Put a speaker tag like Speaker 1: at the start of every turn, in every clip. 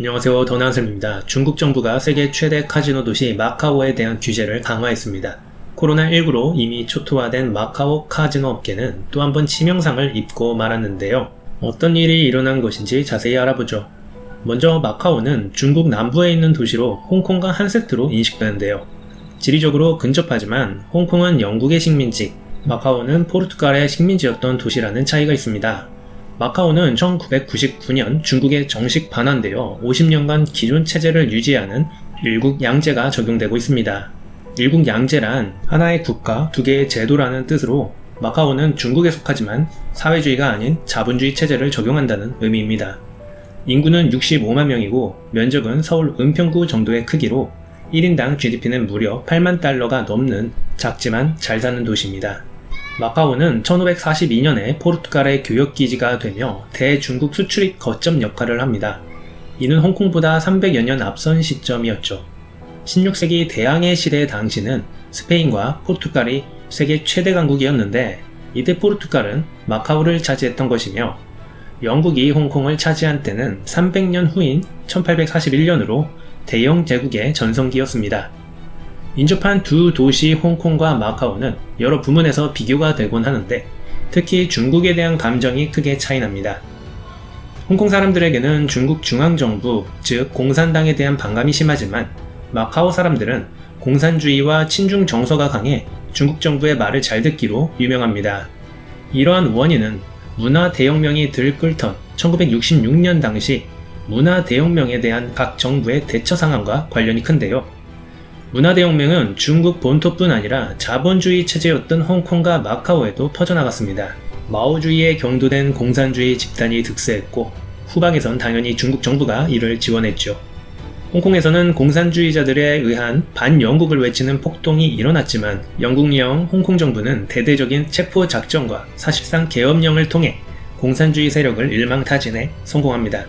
Speaker 1: 안녕하세요. 더나은슬입니다. 중국 정부가 세계 최대 카지노 도시 마카오에 대한 규제를 강화했습니다. 코로나19로 이미 초토화된 마카오 카지노 업계는 또 한 번 치명상을 입고 말았는데요. 어떤 일이 일어난 것인지 자세히 알아보죠. 먼저 마카오는 중국 남부에 있는 도시로 홍콩과 한 세트로 인식되는데요. 지리적으로 근접하지만 홍콩은 영국의 식민지, 마카오는 포르투갈의 식민지였던 도시라는 차이가 있습니다. 마카오는 1999년 중국에 정식 반환되어 50년간 기존 체제를 유지하는 일국 양제가 적용되고 있습니다. 일국 양제란 하나의 국가, 두 개의 제도라는 뜻으로 마카오는 중국에 속하지만 사회주의가 아닌 자본주의 체제를 적용한다는 의미입니다. 인구는 65만 명이고 면적은 서울 은평구 정도의 크기로 1인당 GDP는 무려 8만 달러가 넘는 작지만 잘 사는 도시입니다. 마카오는 1542년에 포르투갈의 교역기지가 되며 대중국 수출입 거점 역할을 합니다. 이는 홍콩보다 300여 년 앞선 시점이었죠. 16세기 대항해 시대 당시는 스페인과 포르투갈이 세계 최대 강국이었는데 이때 포르투갈은 마카오를 차지했던 것이며 영국이 홍콩을 차지한 때는 300년 후인 1841년으로 대영 제국의 전성기였습니다. 인접한 두 도시 홍콩과 마카오는 여러 부문에서 비교가 되곤 하는데 특히 중국에 대한 감정이 크게 차이납니다. 홍콩 사람들에게는 중국 중앙정부, 즉 공산당에 대한 반감이 심하지만 마카오 사람들은 공산주의와 친중 정서가 강해 중국 정부의 말을 잘 듣기로 유명합니다. 이러한 원인은 문화 대혁명이 들끓던 1966년 당시 문화 대혁명에 대한 각 정부의 대처 상황과 관련이 큰데요. 문화대혁명은 중국 본토뿐 아니라 자본주의 체제였던 홍콩과 마카오에도 퍼져나갔습니다. 마오주의에 경도된 공산주의 집단이 득세했고 후방에선 당연히 중국 정부가 이를 지원했죠. 홍콩에서는 공산주의자들에 의한 반영국을 외치는 폭동이 일어났지만 영국령 홍콩 정부는 대대적인 체포 작전과 사실상 계엄령을 통해 공산주의 세력을 일망타진해 성공합니다.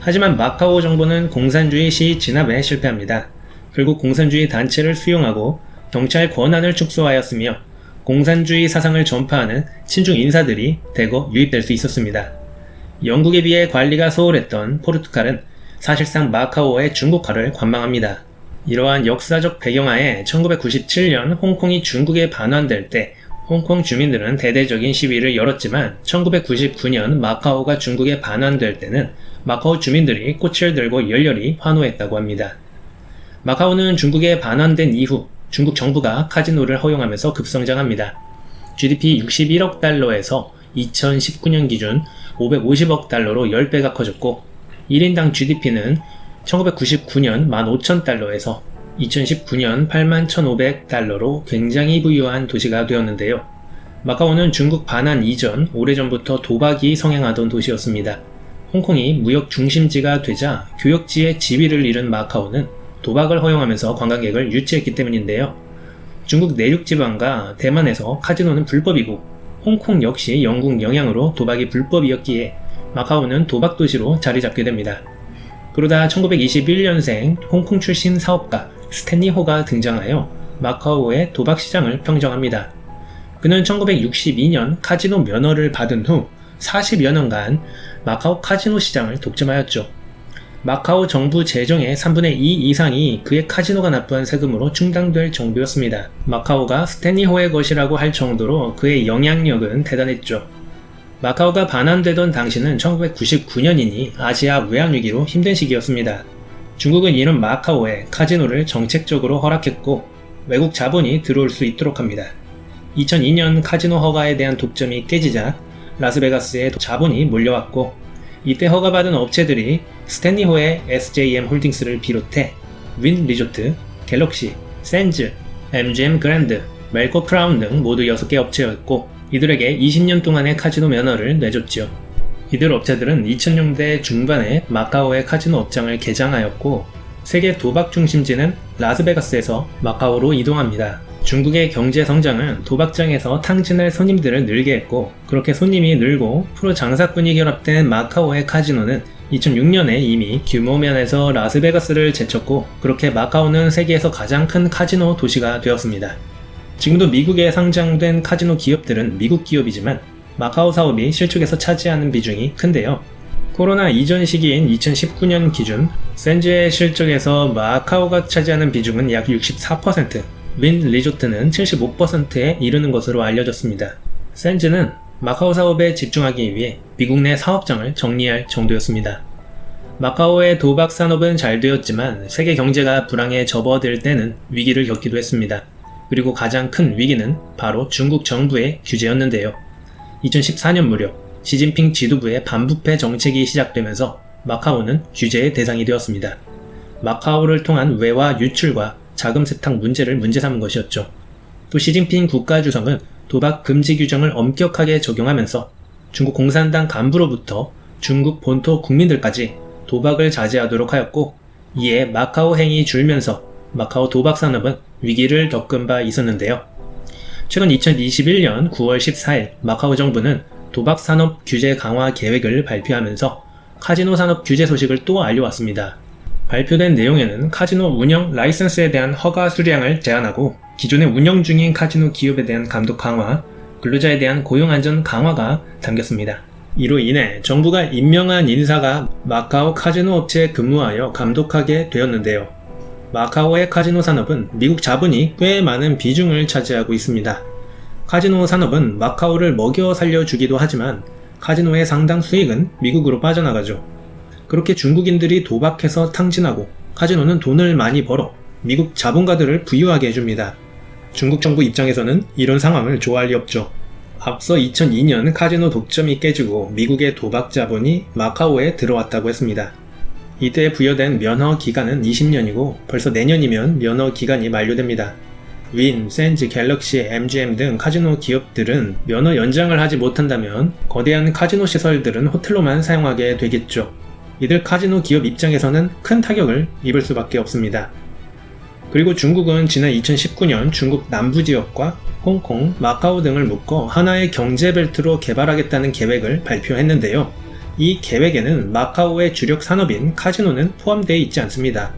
Speaker 1: 하지만 마카오 정부는 공산주의 시 진압에 실패합니다. 결국 공산주의 단체를 수용하고 경찰 권한을 축소하였으며 공산주의 사상을 전파하는 친중 인사들이 대거 유입될 수 있었습니다. 영국에 비해 관리가 소홀했던 포르투갈은 사실상 마카오의 중국화를 관망합니다. 이러한 역사적 배경하에 1997년 홍콩이 중국에 반환될 때 홍콩 주민들은 대대적인 시위를 열었지만 1999년 마카오가 중국에 반환될 때는 마카오 주민들이 꽃을 들고 열렬히 환호했다고 합니다. 마카오는 중국에 반환된 이후 중국 정부가 카지노를 허용하면서 급성장합니다. GDP 61억 달러에서 2019년 기준 550억 달러로 10배가 커졌고 1인당 GDP는 1999년 15,000달러에서 2019년 81,500달러로 굉장히 부유한 도시가 되었는데요. 마카오는 중국 반환 이전 오래전부터 도박이 성행하던 도시였습니다. 홍콩이 무역 중심지가 되자 교역지의 지위를 잃은 마카오는 도박을 허용하면서 관광객을 유치했기 때문인데요. 중국 내륙 지방과 대만에서 카지노는 불법이고 홍콩 역시 영국 영향으로 도박이 불법이었기에 마카오는 도박 도시로 자리 잡게 됩니다. 그러다 1921년생 홍콩 출신 사업가 스탠리 호가 등장하여 마카오의 도박 시장을 평정합니다. 그는 1962년 카지노 면허를 받은 후 40여 년간 마카오 카지노 시장을 독점하였죠. 마카오 정부 재정의 3분의 2 이상이 그의 카지노가 납부한 세금으로 충당될 정도였습니다. 마카오가 스탠리호의 것이라고 할 정도로 그의 영향력은 대단했죠. 마카오가 반환되던 당시는 1999년이니 아시아 외환위기로 힘든 시기였습니다. 중국은 이런 마카오에 카지노를 정책적으로 허락했고 외국 자본이 들어올 수 있도록 합니다. 2002년 카지노 허가에 대한 독점이 깨지자 라스베가스에 자본이 몰려왔고 이때 허가받은 업체들이 스탠리호의 SJM 홀딩스를 비롯해 윈 리조트, 갤럭시, 샌즈, MGM 그랜드, 멜코 크라운 등 모두 6개 업체였고 이들에게 20년 동안의 카지노 면허를 내줬지요. 이들 업체들은 2000년대 중반에 마카오의 카지노 업장을 개장하였고 세계 도박 중심지는 라스베가스에서 마카오로 이동합니다. 중국의 경제 성장은 도박장에서 탕진할 손님들을 늘게 했고 그렇게 손님이 늘고 프로 장사꾼이 결합된 마카오의 카지노는 2006년에 이미 규모 면에서 라스베가스를 제쳤고 그렇게 마카오는 세계에서 가장 큰 카지노 도시가 되었습니다. 지금도 미국에 상장된 카지노 기업들은 미국 기업이지만 마카오 사업이 실축에서 차지하는 비중이 큰데요. 코로나 이전 시기인 2019년 기준 센즈의 실적에서 마카오가 차지하는 비중은 약 64%, 윈 리조트는 75%에 이르는 것으로 알려졌습니다. 센즈는 마카오 사업에 집중하기 위해 미국 내 사업장을 정리할 정도였습니다. 마카오의 도박 산업은 잘 되었지만 세계 경제가 불황에 접어들 때는 위기를 겪기도 했습니다. 그리고 가장 큰 위기는 바로 중국 정부의 규제였는데요. 2014년 무렵 시진핑 지도부의 반부패 정책이 시작되면서 마카오는 규제의 대상이 되었습니다. 마카오를 통한 외화 유출과 자금 세탁 문제를 문제 삼은 것이었죠. 또 시진핑 국가주석은 도박 금지 규정을 엄격하게 적용하면서 중국 공산당 간부로부터 중국 본토 국민들까지 도박을 자제하도록 하였고 이에 마카오 행이 줄면서 마카오 도박 산업은 위기를 겪은 바 있었는데요. 최근 2021년 9월 14일 마카오 정부는 도박 산업 규제 강화 계획을 발표하면서 카지노 산업 규제 소식을 또 알려왔습니다. 발표된 내용에는 카지노 운영 라이선스에 대한 허가 수량을 제한하고 기존에 운영 중인 카지노 기업에 대한 감독 강화, 근로자에 대한 고용 안전 강화가 담겼습니다. 이로 인해 정부가 임명한 인사가 마카오 카지노 업체에 근무하여 감독하게 되었는데요. 마카오의 카지노 산업은 미국 자본이 꽤 많은 비중을 차지하고 있습니다. 카지노 산업은 마카오를 먹여 살려주기도 하지만 카지노의 상당 수익은 미국으로 빠져나가죠. 그렇게 중국인들이 도박해서 탕진하고 카지노는 돈을 많이 벌어 미국 자본가들을 부유하게 해줍니다. 중국 정부 입장에서는 이런 상황을 좋아할 리 없죠. 앞서 2002년 카지노 독점이 깨지고 미국의 도박 자본이 마카오에 들어왔다고 했습니다. 이때 부여된 면허 기간은 20년이고 벌써 내년이면 면허 기간이 만료됩니다. 윈, 센즈, 갤럭시, MGM 등 카지노 기업들은 면허 연장을 하지 못한다면 거대한 카지노 시설들은 호텔로만 사용하게 되겠죠. 이들 카지노 기업 입장에서는 큰 타격을 입을 수밖에 없습니다. 그리고 중국은 지난 2019년 중국 남부 지역과 홍콩, 마카오 등을 묶어 하나의 경제 벨트로 개발하겠다는 계획을 발표했는데요. 이 계획에는 마카오의 주력 산업인 카지노는 포함되어 있지 않습니다.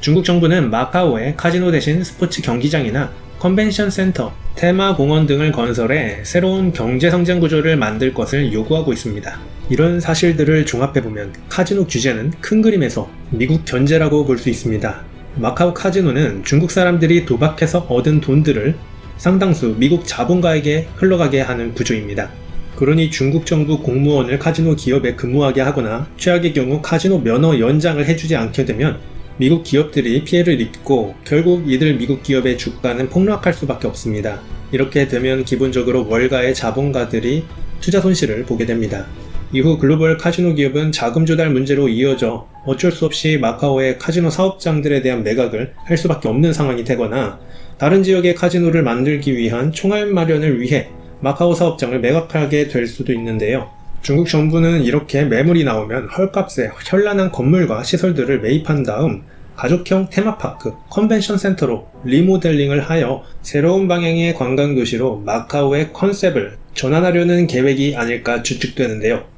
Speaker 1: 중국 정부는 마카오에 카지노 대신 스포츠 경기장이나 컨벤션 센터, 테마 공원 등을 건설해 새로운 경제 성장 구조를 만들 것을 요구하고 있습니다. 이런 사실들을 종합해보면 카지노 규제는 큰 그림에서 미국 견제라고 볼 수 있습니다. 마카오 카지노는 중국 사람들이 도박해서 얻은 돈들을 상당수 미국 자본가에게 흘러가게 하는 구조입니다. 그러니 중국 정부 공무원을 카지노 기업에 근무하게 하거나 최악의 경우 카지노 면허 연장을 해주지 않게 되면 미국 기업들이 피해를 입고 결국 이들 미국 기업의 주가는 폭락할 수밖에 없습니다. 이렇게 되면 기본적으로 월가의 자본가들이 투자 손실을 보게 됩니다. 이후 글로벌 카지노 기업은 자금 조달 문제로 이어져 어쩔 수 없이 마카오의 카지노 사업장들에 대한 매각을 할 수밖에 없는 상황이 되거나 다른 지역의 카지노를 만들기 위한 총알 마련을 위해 마카오 사업장을 매각하게 될 수도 있는데요. 중국 정부는 이렇게 매물이 나오면 헐값에 현란한 건물과 시설들을 매입한 다음 가족형 테마파크, 컨벤션 센터로 리모델링을 하여 새로운 방향의 관광도시로 마카오의 컨셉을 전환하려는 계획이 아닐까 추측되는데요.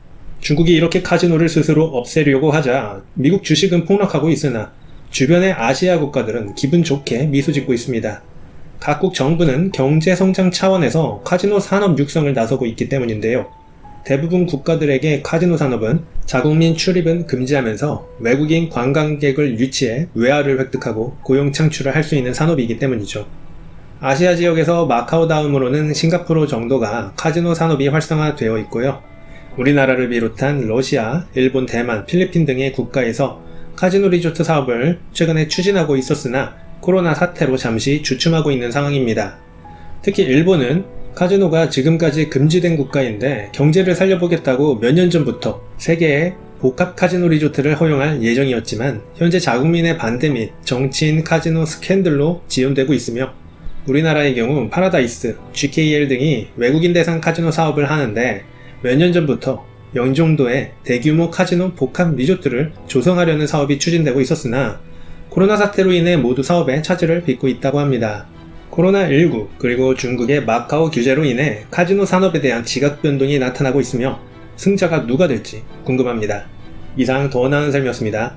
Speaker 1: 중국이 이렇게 카지노를 스스로 없애려고 하자 미국 주식은 폭락하고 있으나 주변의 아시아 국가들은 기분 좋게 미소 짓고 있습니다. 각국 정부는 경제 성장 차원에서 카지노 산업 육성을 나서고 있기 때문인데요. 대부분 국가들에게 카지노 산업은 자국민 출입은 금지하면서 외국인 관광객을 유치해 외화를 획득하고 고용 창출을 할 수 있는 산업이기 때문이죠. 아시아 지역에서 마카오 다음으로는 싱가포르 정도가 카지노 산업이 활성화되어 있고요. 우리나라를 비롯한 러시아, 일본, 대만, 필리핀 등의 국가에서 카지노 리조트 사업을 최근에 추진하고 있었으나 코로나 사태로 잠시 주춤하고 있는 상황입니다. 특히 일본은 카지노가 지금까지 금지된 국가인데 경제를 살려보겠다고 몇 년 전부터 세계에 복합 카지노 리조트를 허용할 예정이었지만 현재 자국민의 반대 및 정치인 카지노 스캔들로 지연되고 있으며 우리나라의 경우 파라다이스, GKL 등이 외국인 대상 카지노 사업을 하는데 몇 년 전부터 영종도에 대규모 카지노 복합 리조트를 조성하려는 사업이 추진되고 있었으나 코로나 사태로 인해 모두 사업에 차질을 빚고 있다고 합니다. 코로나19 그리고 중국의 마카오 규제로 인해 카지노 산업에 대한 지각 변동이 나타나고 있으며 승자가 누가 될지 궁금합니다. 이상 더 나은 삶이었습니다.